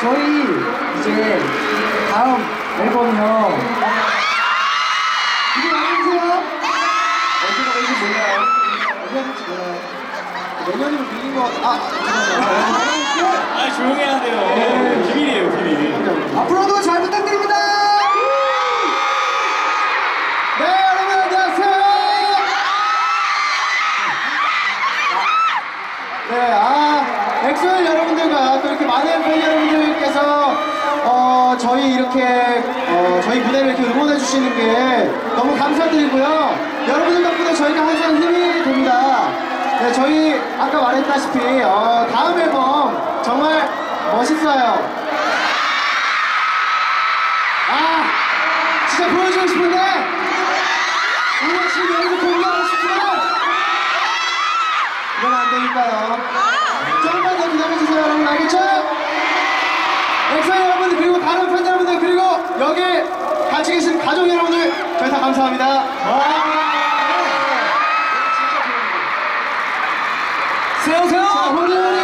저희 이제 다음 앨범이요. 이게 아니세요? 언제가 될지 몰라요. 할지 몰라요. 내년으로 밀린 거, 아, 잠깐만요. 아 조용히 해야 돼요. 비밀이에요 비밀. 앞으로도 잘 부탁드립니다. 네, 여러분 안녕하세요. 네, 아, 엑소엘 여러분들과 또 이렇게 많은 팬 여러분들께서 어, 저희 이렇게 어, 저희 무대를 이렇게 응원해 주시는 게 너무 감사드리고요. 여러분들 덕분에 저희가 항상 힘이 됩니다. 네, 저희 아까 말했다시피 어, 다음 앨범 정말 멋있어요. 아, 진짜 보여주고 싶은데 오늘 지금 여기서 공개하고 싶지만 이건 안 되니까요. 조금만 더 기다려주세요, 여러분 알겠죠? 엑소 여러분들 그리고 다른 팬 여러분들 그리고 여기 같이 계신 가족 여러분들 저희 다 감사합니다. 세요 세요. 자, 오늘